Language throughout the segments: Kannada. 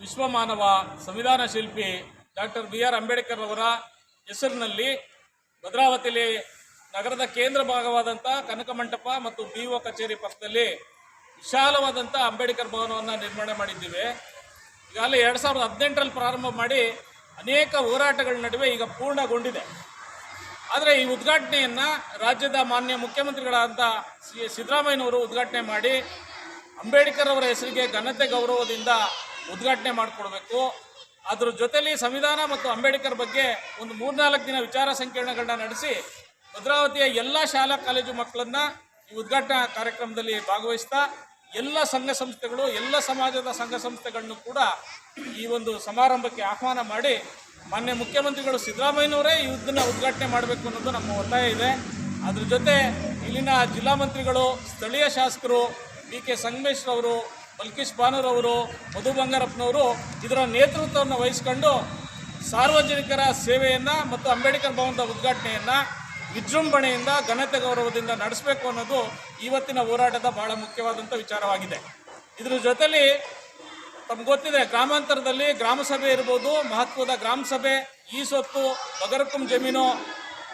ವಿಶ್ವಮಾನವ ಸಂವಿಧಾನ ಶಿಲ್ಪಿ ಡಾಕ್ಟರ್ ಬಿ ಆರ್ ಅಂಬೇಡ್ಕರ್ ಅವರ ಹೆಸರಿನಲ್ಲಿ ಭದ್ರಾವತಿಯಲ್ಲಿ ನಗರದ ಕೇಂದ್ರ ಭಾಗವಾದಂಥ ಕನಕ ಮಂಟಪ ಮತ್ತು ಬಿ ಒ ಕಚೇರಿ ಪಕ್ಕದಲ್ಲಿ ವಿಶಾಲವಾದಂಥ ಅಂಬೇಡ್ಕರ್ ಭವನವನ್ನು ನಿರ್ಮಾಣ ಮಾಡಿದ್ದೀವಿ. ಈಗಾಗಲೇ ಎರಡು ಸಾವಿರದ ಹದಿನೆಂಟರಲ್ಲಿ ಪ್ರಾರಂಭ ಮಾಡಿ ಅನೇಕ ಹೋರಾಟಗಳ ನಡುವೆ ಈಗ ಪೂರ್ಣಗೊಂಡಿದೆ. ಆದರೆ ಈ ಉದ್ಘಾಟನೆಯನ್ನು ರಾಜ್ಯದ ಮಾನ್ಯ ಮುಖ್ಯಮಂತ್ರಿಗಳಾದಂಥ ಸಿ ಸಿದ್ದರಾಮಯ್ಯನವರು ಉದ್ಘಾಟನೆ ಮಾಡಿ ಅಂಬೇಡ್ಕರ್ ಅವರ ಹೆಸರಿಗೆ ಘನತೆ ಗೌರವದಿಂದ ಉದ್ಘಾಟನೆ ಮಾಡಿಕೊಡ್ಬೇಕು. ಅದರ ಜೊತೆಯಲ್ಲಿ ಸಂವಿಧಾನ ಮತ್ತು ಅಂಬೇಡ್ಕರ್ ಬಗ್ಗೆ ಒಂದು ಮೂರ್ನಾಲ್ಕು ದಿನ ವಿಚಾರ ಸಂಕಿರಣಗಳನ್ನ ನಡೆಸಿ ಭದ್ರಾವತಿಯ ಎಲ್ಲ ಶಾಲಾ ಕಾಲೇಜು ಮಕ್ಕಳನ್ನ ಈ ಉದ್ಘಾಟನಾ ಕಾರ್ಯಕ್ರಮದಲ್ಲಿ ಭಾಗವಹಿಸ್ತಾ ಎಲ್ಲ ಸಂಘ ಸಂಸ್ಥೆಗಳು, ಎಲ್ಲ ಸಮಾಜದ ಸಂಘ ಸಂಸ್ಥೆಗಳನ್ನು ಕೂಡ ಈ ಒಂದು ಸಮಾರಂಭಕ್ಕೆ ಆಹ್ವಾನ ಮಾಡಿ ಮಾನ್ಯ ಮುಖ್ಯಮಂತ್ರಿಗಳು ಸಿದ್ದರಾಮಯ್ಯನವರೇ ಯುದ್ಧನ ಉದ್ಘಾಟನೆ ಮಾಡಬೇಕು ಅನ್ನೋದು ನಮ್ಮ ಒತ್ತಾಯ ಇದೆ. ಅದ್ರ ಜೊತೆ ಇಲ್ಲಿನ ಜಿಲ್ಲಾ ಮಂತ್ರಿಗಳು, ಸ್ಥಳೀಯ ಶಾಸಕರು ಬಿ ಕೆ ಸಂಗಮೇಶ್ರವರು ಬಲ್ಕೀಶ್ ಬಾನೂರವರು ಮಧು ಬಂಗಾರಪ್ಪನವರು ಇದರ ನೇತೃತ್ವವನ್ನು ವಹಿಸಿಕೊಂಡು ಸಾರ್ವಜನಿಕರ ಸೇವೆಯನ್ನು ಮತ್ತು ಅಂಬೇಡ್ಕರ್ ಭವನದ ಉದ್ಘಾಟನೆಯನ್ನು ವಿಜೃಂಭಣೆಯಿಂದ ಘನತೆ ಗೌರವದಿಂದ ನಡೆಸಬೇಕು ಅನ್ನೋದು ಇವತ್ತಿನ ಹೋರಾಟದ ಬಹಳ ಮುಖ್ಯವಾದಂಥ ವಿಚಾರವಾಗಿದೆ. ಇದರ ಜೊತೆಲಿ ತಮ್ಗೆ ಗೊತ್ತಿದೆ, ಗ್ರಾಮಾಂತರದಲ್ಲಿ ಗ್ರಾಮ ಸಭೆ ಇರ್ಬೋದು, ಮಹತ್ವದ ಗ್ರಾಮ ಸಭೆ, ಈ ಸೊತ್ತು, ಬಗರಕುಂ ಜಮೀನು,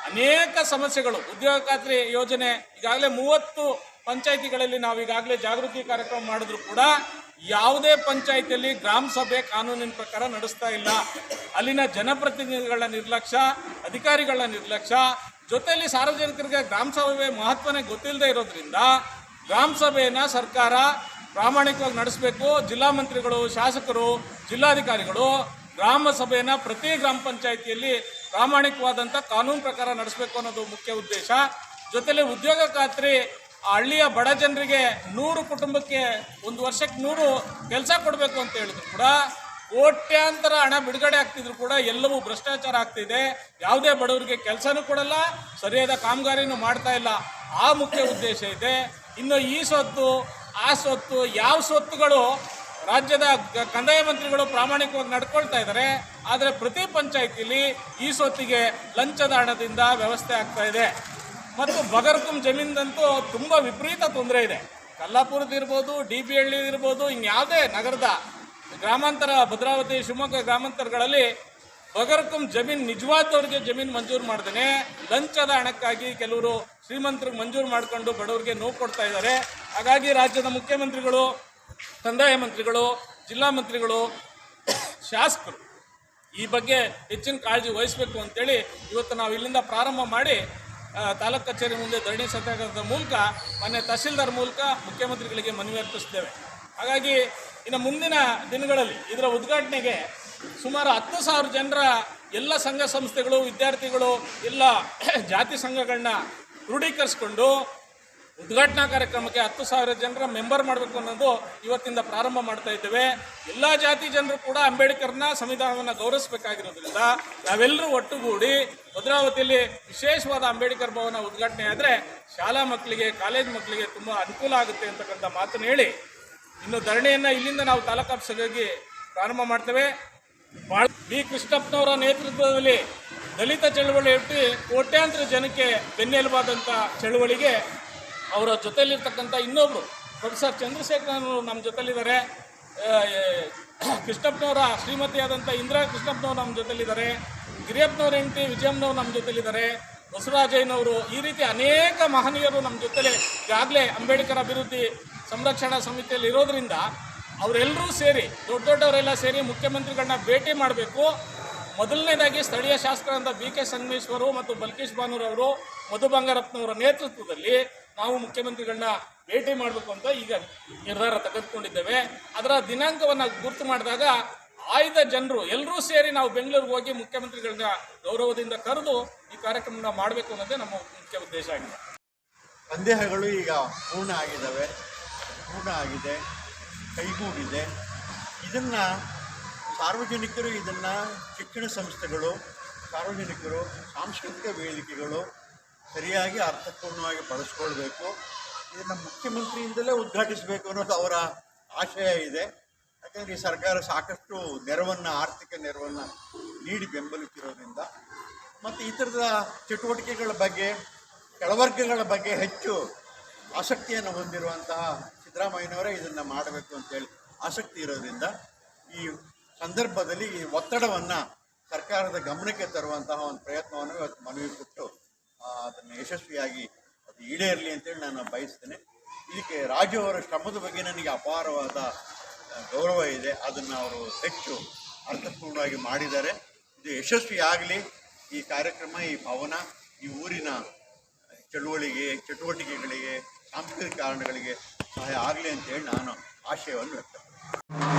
ಅನೇಕ ಸಮಸ್ಯೆಗಳು, ಉದ್ಯೋಗ ಖಾತ್ರಿ ಯೋಜನೆ, ಈಗಾಗಲೇ ಮೂವತ್ತು ಪಂಚಾಯಿತಿಗಳಲ್ಲಿ ನಾವು ಈಗಾಗಲೇ ಜಾಗೃತಿ ಕಾರ್ಯಕ್ರಮ ಮಾಡಿದ್ರು ಕೂಡ ಯಾವುದೇ ಪಂಚಾಯಿತಿಯಲ್ಲಿ ಗ್ರಾಮ ಸಭೆ ಕಾನೂನಿನ ಪ್ರಕಾರ ನಡೆಸ್ತಾ ಇಲ್ಲ. ಅಲ್ಲಿನ ಜನಪ್ರತಿನಿಧಿಗಳ ನಿರ್ಲಕ್ಷ್ಯ, ಅಧಿಕಾರಿಗಳ ನಿರ್ಲಕ್ಷ್ಯ ಜೊತೆಯಲ್ಲಿ ಸಾರ್ವಜನಿಕರಿಗೆ ಗ್ರಾಮ ಸಭೆ ಮಹತ್ವನೇ ಗೊತ್ತಿಲ್ಲದೆ ಇರೋದ್ರಿಂದ ಗ್ರಾಮ ಸಭೆಯನ್ನು ಸರ್ಕಾರ ಪ್ರಾಮಾಣಿಕವಾಗಿ ನಡೆಸಬೇಕು. ಜಿಲ್ಲಾ ಮಂತ್ರಿಗಳು, ಶಾಸಕರು, ಜಿಲ್ಲಾಧಿಕಾರಿಗಳು ಗ್ರಾಮ ಸಭೆಯನ್ನು ಪ್ರತಿ ಗ್ರಾಮ ಪಂಚಾಯಿತಿಯಲ್ಲಿ ಪ್ರಾಮಾಣಿಕವಾದಂಥ ಕಾನೂನು ಪ್ರಕಾರ ನಡೆಸಬೇಕು ಅನ್ನೋದು ಮುಖ್ಯ ಉದ್ದೇಶ. ಜೊತೆಯಲ್ಲಿ ಉದ್ಯೋಗ ಖಾತ್ರಿ ಆ ಹಳ್ಳಿಯ ಬಡ ಜನರಿಗೆ ನೂರು ಕುಟುಂಬಕ್ಕೆ ಒಂದು ವರ್ಷಕ್ಕೆ ನೂರು ಕೆಲಸ ಕೊಡಬೇಕು ಅಂತ ಹೇಳಿದ್ರು ಕೂಡ ಕೋಟ್ಯಾಂತರ ಹಣ ಬಿಡುಗಡೆ ಆಗ್ತಿದ್ರು ಕೂಡ ಎಲ್ಲವೂ ಭ್ರಷ್ಟಾಚಾರ ಆಗ್ತಿದೆ. ಯಾವುದೇ ಬಡವರಿಗೆ ಕೆಲಸನೂ ಕೊಡಲ್ಲ, ಸರಿಯಾದ ಕಾಮಗಾರಿನೂ ಮಾಡ್ತಾ ಇಲ್ಲ. ಆ ಮುಖ್ಯ ಉದ್ದೇಶ ಇದೆ. ಇನ್ನು ಈ ಸ್ವತ್ತು ಆ ಸ್ವತ್ತು ಯಾವ ಸ್ವತ್ತುಗಳು ರಾಜ್ಯದ ಕಂದಾಯ ಮಂತ್ರಿಗಳು ಪ್ರಾಮಾಣಿಕವಾಗಿ ನಡ್ಕೊಳ್ತಾ ಇದ್ದಾರೆ ಆದರೆ ಪ್ರತಿ ಪಂಚಾಯಿತಿಲಿ ಈ ಸ್ವತ್ತಿಗೆ ಲಂಚದ ಹಣದಿಂದ ವ್ಯವಸ್ಥೆ ಆಗ್ತಾ ಇದೆ. ಮತ್ತು ಬಗರ್ಕುಂ ಜಮೀನ್ದಂತೂ ತುಂಬ ವಿಪರೀತ ತೊಂದರೆ ಇದೆ. ಕಲ್ಲಾಪುರದಿರ್ಬೋದು ಡಿ ಬಿ ಹಳ್ಳಿ ಇರ್ಬೋದು, ಇನ್ಯಾವುದೇ ನಗರದ ಗ್ರಾಮಾಂತರ, ಭದ್ರಾವತಿ, ಶಿವಮೊಗ್ಗ ಗ್ರಾಮಾಂತರಗಳಲ್ಲಿ ಬಗರ್ಕುಂ ಜಮೀನ್ ನಿಜವಾದವ್ರಿಗೆ ಜಮೀನು ಮಂಜೂರು ಮಾಡ್ದೇನೆ. ಲಂಚದ ಹಣಕ್ಕಾಗಿ ಕೆಲವರು ಶ್ರೀಮಂತರಿಗೆ ಮಂಜೂರು ಮಾಡ್ಕೊಂಡು ಬಡವರಿಗೆ ನೋವು ಕೊಡ್ತಾ ಇದ್ದಾರೆ. ಹಾಗಾಗಿ ರಾಜ್ಯದ ಮುಖ್ಯಮಂತ್ರಿಗಳು, ಕಂದಾಯ ಮಂತ್ರಿಗಳು, ಜಿಲ್ಲಾ ಮಂತ್ರಿಗಳು, ಶಾಸಕರು ಈ ಬಗ್ಗೆ ಹೆಚ್ಚಿನ ಕಾಳಜಿ ವಹಿಸಬೇಕು ಅಂತೇಳಿ ಇವತ್ತು ನಾವು ಇಲ್ಲಿಂದ ಪ್ರಾರಂಭ ಮಾಡಿ ತಾಲೂಕು ಕಚೇರಿ ಮುಂದೆ ಧರಣಿ ಸತ್ಯಾಗ್ರಹದ ಮೂಲಕ ಮೊನ್ನೆ ತಹಶೀಲ್ದಾರ್ ಮೂಲಕ ಮುಖ್ಯಮಂತ್ರಿಗಳಿಗೆ ಮನವಿ ಅರ್ಪಿಸ್ತೇವೆ. ಹಾಗಾಗಿ ಇನ್ನು ಮುಂದಿನ ದಿನಗಳಲ್ಲಿ ಇದರ ಉದ್ಘಾಟನೆಗೆ ಸುಮಾರು ಹತ್ತು ಸಾವಿರ ಜನರ ಎಲ್ಲ ಸಂಘ ಸಂಸ್ಥೆಗಳು, ವಿದ್ಯಾರ್ಥಿಗಳು, ಎಲ್ಲ ಜಾತಿ ಸಂಘಗಳನ್ನ ದೃಢೀಕರಿಸ್ಕೊಂಡು ಉದ್ಘಾಟನಾ ಕಾರ್ಯಕ್ರಮಕ್ಕೆ ಹತ್ತು ಸಾವಿರ ಜನರ ಮೆಂಬರ್ ಮಾಡಬೇಕು ಅನ್ನೋದು ಇವತ್ತಿಂದ ಪ್ರಾರಂಭ ಮಾಡ್ತಾ ಇದ್ದೇವೆ. ಎಲ್ಲ ಜಾತಿ ಜನರು ಕೂಡ ಅಂಬೇಡ್ಕರ್ನ ಸಂವಿಧಾನವನ್ನು ಗೌರವಿಸಬೇಕಾಗಿರೋದ್ರಿಂದ ನಾವೆಲ್ಲರೂ ಒಟ್ಟುಗೂಡಿ ಭದ್ರಾವತಿಯಲ್ಲಿ ವಿಶೇಷವಾದ ಅಂಬೇಡ್ಕರ್ ಭವನ ಉದ್ಘಾಟನೆ ಆದರೆ ಶಾಲಾ ಮಕ್ಕಳಿಗೆ, ಕಾಲೇಜ್ ಮಕ್ಕಳಿಗೆ ತುಂಬ ಅನುಕೂಲ ಆಗುತ್ತೆ ಅಂತಕ್ಕಂಥ ಮಾತನ್ನು ಹೇಳಿ ಇನ್ನು ಧರಣಿಯನ್ನು ಇಲ್ಲಿಂದ ನಾವು ತಾಲೂಕು ಆಫೀಸ್ಗಾಗಿ ಪ್ರಾರಂಭ ಮಾಡ್ತೇವೆ. ಭಾಳ ಬಿ ಕೃಷ್ಣಪ್ಪನವರ ನೇತೃತ್ವದಲ್ಲಿ ದಲಿತ ಚಳವಳಿ ಇಟ್ಟು ಕೋಟ್ಯಾಂತರ ಜನಕ್ಕೆ ಬೆನ್ನೆಲುಬಾದಂಥ ಚಳವಳಿಗೆ ಅವರ ಜೊತೆಯಲ್ಲಿರ್ತಕ್ಕಂಥ ಇನ್ನೊಬ್ಬರು ಪ್ರೊಫೆಸರ್ ಚಂದ್ರಶೇಖರನ್ ನಮ್ಮ ಜೊತೆಲಿದ್ದಾರೆ ಕೃಷ್ಣಪ್ಪನವರ ಶ್ರೀಮತಿಯಾದಂಥ ಇಂದಿರಾ ಕೃಷ್ಣಪ್ಪನವರು ನಮ್ಮ ಜೊತೆಲಿದ್ದಾರೆ ಗಿರಿಯಪ್ಪನವ್ರ ಹೆಂಡತಿ ವಿಜಯಮ್ಮನವ್ರು ನಮ್ಮ ಜೊತೆಲಿದ್ದಾರೆ ಬಸವರಾಜಯ್ಯನವರು ಈ ರೀತಿ ಅನೇಕ ಮಹನೀಯರು ನಮ್ಮ ಜೊತೆಲೇ ಈಗಾಗಲೇ ಅಂಬೇಡ್ಕರ್ ಅಭಿವೃದ್ಧಿ ಸಂರಕ್ಷಣಾ ಸಮಿತಿಯಲ್ಲಿ ಇರೋದ್ರಿಂದ ಅವರೆಲ್ಲರೂ ಸೇರಿ, ದೊಡ್ಡ ದೊಡ್ಡವರೆಲ್ಲ ಸೇರಿ ಮುಖ್ಯಮಂತ್ರಿಗಳನ್ನ ಭೇಟಿ ಮಾಡಬೇಕು. ಮೊದಲನೇದಾಗಿ ಸ್ಥಳೀಯ ಶಾಸಕರಾದ ಬಿ ಕೆ ಸಂಗಮೇಶ್ವರು ಮತ್ತು ಬಲ್ಕೇಶ್ ಬಾನೂರ್ ಅವರು ಮಧು ಬಂಗಾರಪ್ಪನವರ ನೇತೃತ್ವದಲ್ಲಿ ನಾವು ಮುಖ್ಯಮಂತ್ರಿಗಳನ್ನ ಭೇಟಿ ಮಾಡಬೇಕು ಅಂತ ಈಗ ನಿರ್ಧಾರ ತೆಗೆದುಕೊಂಡಿದ್ದೇವೆ. ಅದರ ದಿನಾಂಕವನ್ನು ಗುರುತು ಮಾಡಿದಾಗ ಆಯ್ದ ಜನರು ಎಲ್ಲರೂ ಸೇರಿ ನಾವು ಬೆಂಗಳೂರಿಗೆ ಹೋಗಿ ಮುಖ್ಯಮಂತ್ರಿಗಳನ್ನ ಗೌರವದಿಂದ ಕರೆದು ಈ ಕಾರ್ಯಕ್ರಮನ ಮಾಡಬೇಕು ಅನ್ನೋದೇ ನಮ್ಮ ಮುಖ್ಯ ಉದ್ದೇಶ ಆಗಿದೆ. ಸಂದೇಹಗಳು ಈಗ ಪೂರ್ಣ ಆಗಿದ್ದಾವೆ. ಪೂರ್ಣ ಆಗಿದೆ ಕೈಗೂಡಿದೆ. ಇದನ್ನು ಸಾರ್ವಜನಿಕರು ಇದನ್ನು ಶಿಕ್ಷಣ ಸಂಸ್ಥೆಗಳು, ಸಾರ್ವಜನಿಕರು ಸಾಂಸ್ಕೃತಿಕ ವೇದಿಕೆಗಳು ಸರಿಯಾಗಿ ಅರ್ಥಪೂರ್ಣವಾಗಿ ಬಳಸ್ಕೊಳ್ಬೇಕು ಇದನ್ನು ಮುಖ್ಯಮಂತ್ರಿಯಿಂದಲೇ ಉದ್ಘಾಟಿಸಬೇಕು ಅನ್ನೋದು ಅವರ ಆಶಯ ಇದೆ. ಯಾಕಂದರೆ ಈ ಸರ್ಕಾರ ಸಾಕಷ್ಟು ನೆರವನ್ನು, ಆರ್ಥಿಕ ನೆರವನ್ನು ನೀಡಿ ಬೆಂಬಲಿಸಿರೋದ್ರಿಂದ. ಮತ್ತು ಈ ಥರದ ಚಟುವಟಿಕೆಗಳ ಬಗ್ಗೆ, ಕೆಳವರ್ಗಗಳ ಬಗ್ಗೆ ಹೆಚ್ಚು ಆಸಕ್ತಿಯನ್ನು ಹೊಂದಿರುವಂತಹ ಸಿದ್ದರಾಮಯ್ಯನವರೇ ಇದನ್ನು ಮಾಡಬೇಕು ಅಂತೇಳಿ ಆಸಕ್ತಿ ಇರೋದ್ರಿಂದ ಈ ಸಂದರ್ಭದಲ್ಲಿ ಈ ಒತ್ತಡವನ್ನು ಸರ್ಕಾರದ ಗಮನಕ್ಕೆ ತರುವಂತಹ ಒಂದು ಪ್ರಯತ್ನವನ್ನು ಇವತ್ತು ಮನವಿ ಕೊಟ್ಟು ಅದನ್ನು ಯಶಸ್ವಿಯಾಗಿ ಅದು ಈಡೇರಲಿ ಅಂತೇಳಿ ನಾನು ಬಯಸ್ತೇನೆ. ಇದಕ್ಕೆ ರಾಜು ಅವರ ಶ್ರಮದ ಬಗ್ಗೆ ನನಗೆ ಅಪಾರವಾದ ಗೌರವ ಇದೆ. ಅದನ್ನು ಅವರು ಹೆಚ್ಚು ಅರ್ಥಪೂರ್ಣವಾಗಿ ಮಾಡಿದ್ದಾರೆ. ಇದು ಯಶಸ್ವಿ ಆಗಲಿ ಈ ಕಾರ್ಯಕ್ರಮ, ಈ ಭವನ, ಈ ಊರಿನ ಚಳುವಳಿಗೆ ಚಟುವಟಿಕೆಗಳಿಗೆ ಸಾಂಸ್ಕೃತಿಕ ಕಾರಣಗಳಿಗೆ ಸಹಾಯ ಆಗಲಿ ಅಂತೇಳಿ ನಾನು ಆಶಯವನ್ನು ವ್ಯಕ್ತಪಡಿಸ್ತೇನೆ.